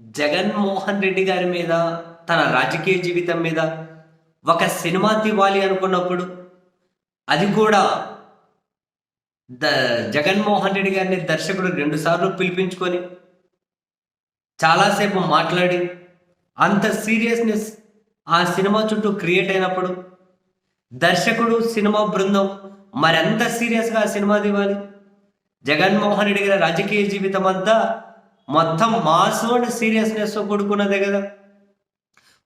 జగన్మోహన్ రెడ్డి గారి మీద తన రాజకీయ జీవితం మీద ఒక సినిమా తీవాలి అనుకున్నప్పుడు అది కూడా ద జగన్మోహన్ రెడ్డి గారిని దర్శకుడు రెండుసార్లు పిలిపించుకొని చాలాసేపు మాట్లాడి అంత సీరియస్నెస్ ఆ సినిమా చుట్టూ క్రియేట్ అయినప్పుడు దర్శకుడు సినిమా బృందం మరెంత సీరియస్గా ఆ సినిమా దివాలి జగన్మోహన్ రెడ్డి గారి రాజకీయ జీవితం అంతా మొత్తం మాస్ అండ్ సీరియస్నెస్ కూడుకున్నదే కదా.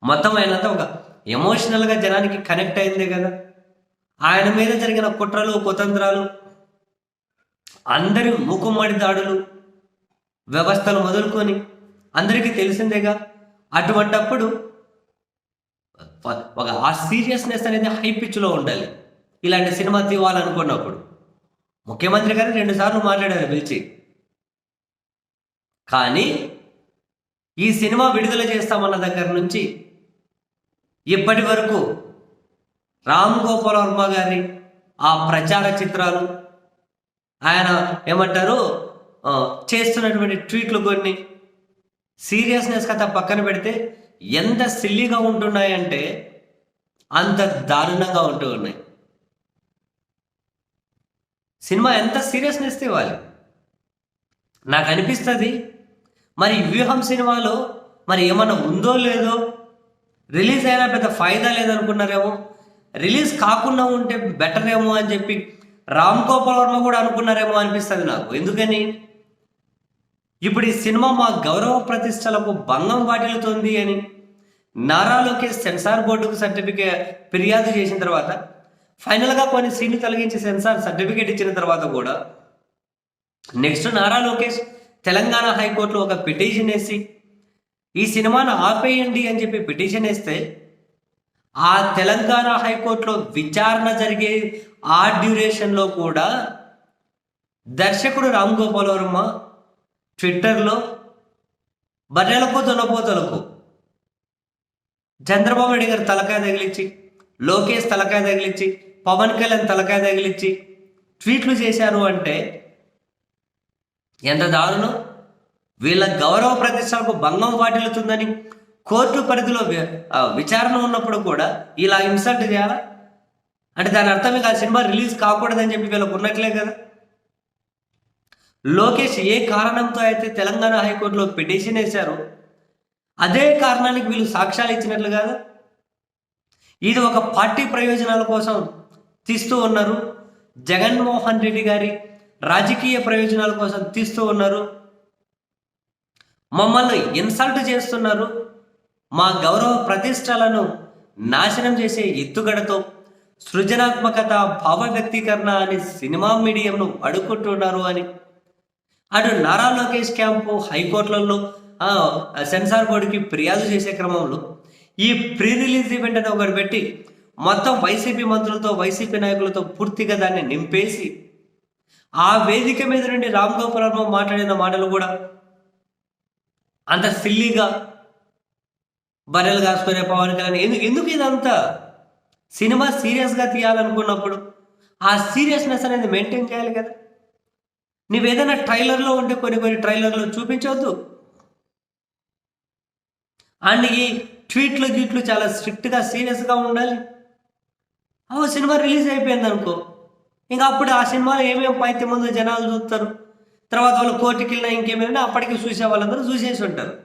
మొత్తం ఆయనంతా ఒక ఎమోషనల్గా జనానికి కనెక్ట్ అయిందే కదా. ఆయన మీద జరిగిన కుట్రలు కుతంత్రాలు అందరి మూకుమ్మడి దాడులు వ్యవస్థలు మొదలుకొని అందరికీ తెలిసిందేగా. అటువంటప్పుడు ఒక ఆ సీరియస్నెస్ అనేది హై పిచ్లో ఉండాలి. ఇలాంటి సినిమా తీవాలనుకున్నప్పుడు ముఖ్యమంత్రి గారు రెండుసార్లు మాట్లాడారు పిలిచి కానీ ఈ సినిమా విడుదల చేస్తామన్న దగ్గర నుంచి ఇప్పటి వరకు రామ్ గోపాల్ వర్మ గారి ఆ ప్రచార చిత్రాలు ఆయన ఏమంటారు చేస్తున్నటువంటి ట్వీట్లు కొన్ని సీరియస్నెస్ కథ పక్కన పెడితే ఎంత సిల్లీగా ఉంటున్నాయంటే అంత దారుణంగా ఉంటూ ఉన్నాయి. సినిమా ఎంత సీరియస్నెస్ ఇవ్వాలి? నాకు అనిపిస్తుంది మరి వ్యూహం సినిమాలో మరి ఏమన్నా ఉందో లేదో? రిలీజ్ అయినా పెద్ద ఫాయిదా లేదనుకున్నారేమో? రిలీజ్ కాకుండా ఉంటే బెటర్ ఏమో అని చెప్పి రామ్ గోపాల్ వర్మ కూడా అనుకున్నారేమో అనిపిస్తుంది నాకు. ఎందుకని? ఇప్పుడు ఈ సినిమా మా గౌరవ ప్రతిష్టలకు భంగం వాటిల్లుతుంది అని నారా లోకేష్ సెన్సార్ బోర్డుకు సర్టిఫికేట్ ఫిర్యాదు చేసిన తర్వాత ఫైనల్గా కొన్ని సీన్లు తొలగించి సెన్సార్ సర్టిఫికేట్ ఇచ్చిన తర్వాత కూడా నెక్స్ట్ నారా లోకేష్ తెలంగాణ హైకోర్టులో ఒక పిటిషన్ వేసి ఈ సినిమాను ఆపేయండి అని చెప్పి పిటిషన్ వేస్తే ఆ తెలంగాణ హైకోర్టులో విచారణ జరిగే ఆ డ్యూరేషన్లో కూడా దర్శకుడు రామ్ గోపాల్ వర్మ ట్విట్టర్లో బర్రెలకు దొనపోతలకు చంద్రబాబు నాయుడు గారు తలకాయ తగిలించి లోకేష్ తలకాయ తగిలించి పవన్ కళ్యాణ్ తలకాయ తగిలించి ట్వీట్లు చేశారు అంటే ఎంత దారుణం? వీళ్ళ గౌరవ ప్రతిష్టలకు భంగం వాటిల్లుతుందని కోర్టు పరిధిలో విచారణ ఉన్నప్పుడు కూడా ఇలా ఇన్సల్ట్ చేయాలా? అంటే దాని అర్థం ఇక ఆ సినిమా రిలీజ్ కాకూడదని చెప్పి వీళ్ళకు ఉన్నట్లే కదా. లోకేష్ ఏ కారణంతో అయితే తెలంగాణ హైకోర్టులో పిటిషన్ వేశారో అదే కారణానికి వీళ్ళు సాక్ష్యాలు ఇచ్చినట్లు కాదా. ఇది ఒక పార్టీ ప్రయోజనాల కోసం తీస్తూ ఉన్నారు జగన్మోహన్ రెడ్డి గారి రాజకీయ ప్రయోజనాల కోసం తీస్తూ ఉన్నారు. మమ్మల్ని ఇన్సల్ట్ చేస్తున్నారు. మా గౌరవ ప్రతిష్టలను నాశనం చేసే ఎత్తుగడతో సృజనాత్మకత భావ వ్యక్తీకరణ అని సినిమా మీడియంను అడుక్కుంటున్నారు అని. అటు నారా లోకేష్ క్యాంపు హైకోర్టులలో సెన్సార్ బోర్డుకి ఫిర్యాదు చేసే క్రమంలో ఈ ప్రీ రిలీజ్ ఈవెంట్ అని ఒకటి పెట్టి మొత్తం వైసీపీ మంత్రులతో వైసీపీ నాయకులతో పూర్తిగా దాన్ని నింపేసి ఆ వేదిక మీద నుండి రామ్ గోపాల్ వర్మ మాట్లాడిన మాటలు కూడా అంత సిల్లీగా బర్రెలు కాసుకునే పవన్ కళ్యాణ్. ఎందుకు ఎందుకు ఇదంతా సినిమా సీరియస్గా తీయాలనుకున్నప్పుడు? ఆ సీరియస్నెస్ అనేది మెయింటైన్ చేయాలి కదా. నువ్వేదైనా ట్రైలర్లో ఉంటే కొన్ని కొన్ని ట్రైలర్లు చూపించవద్దు అండ్ ఈ ట్వీట్లు గీట్లు చాలా స్ట్రిక్ట్గా సీరియస్గా ఉండాలి. ఓ సినిమా రిలీజ్ అయిపోయింది అనుకో ఇంకా అప్పుడు ఆ సినిమాలో ఏమేమి పైతే ముందు జనాలు చూస్తారు? తర్వాత వాళ్ళు కోర్టుకి వెళ్ళినా ఇంకేమైనా అప్పటికి చూసే వాళ్ళందరూ చూసేసి ఉంటారు.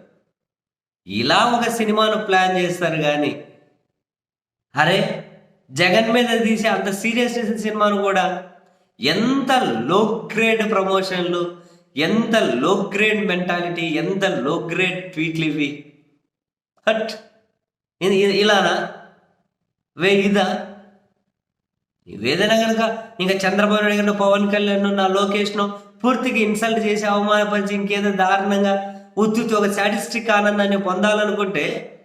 ఇలా ఒక సినిమాను ప్లాన్ చేస్తారు కానీ అరే జగన్ మీద తీసే అంత సీరియస్ సినిమాను కూడా ఎంత లో గ్రేడ్ ప్రమోషన్లు ఎంత లో గ్రేడ్ మెంటాలిటీ ఎంత లో గ్రేడ్ ట్వీట్లు ఇవి? హట్ ఇలానా? వే ఇదా? ఏదైనా కనుక ఇంకా చంద్రబాబు నాయుడు గారు పవన్ కళ్యాణ్ నా లోకేష్ను పూర్తిగా ఇన్సల్ట్ చేసి అవమానపరిచి ఇంకేదో దారుణంగా ఉత్తుతూ ఒక సాటిస్టిక్ ఆనందాన్ని పొందాలనుకుంటే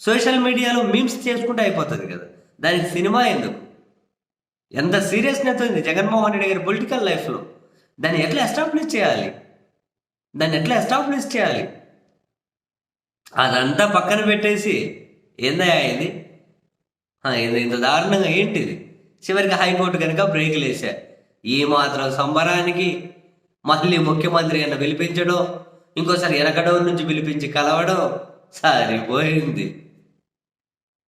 సోషల్ మీడియాలో మీమ్స్ చేసుకుంటే అయిపోతుంది కదా. దానికి సినిమా ఎందుకు? ఎంత సీరియస్నెస్ ఉంది జగన్మోహన్ రెడ్డి గారి పొలిటికల్ లైఫ్లో దాన్ని ఎట్లా ఎస్టాబ్లిష్ చేయాలి? దాన్ని ఎట్లా ఎస్టాబ్లిష్ చేయాలి? అదంతా పక్కన పెట్టేసి ఏందయ్యా ఇది? ఇది ఇంత దారుణంగా ఏంటిది? చివరికి హైకోర్టు కనుక బ్రేకులు వేశారు ఈ మాత్రం సంబరానికి మళ్ళీ ముఖ్యమంత్రి అన్న పిలిపించడం ఇంకోసారి వెనకడోరు నుంచి పిలిపించి కలవడం సరిపోయింది.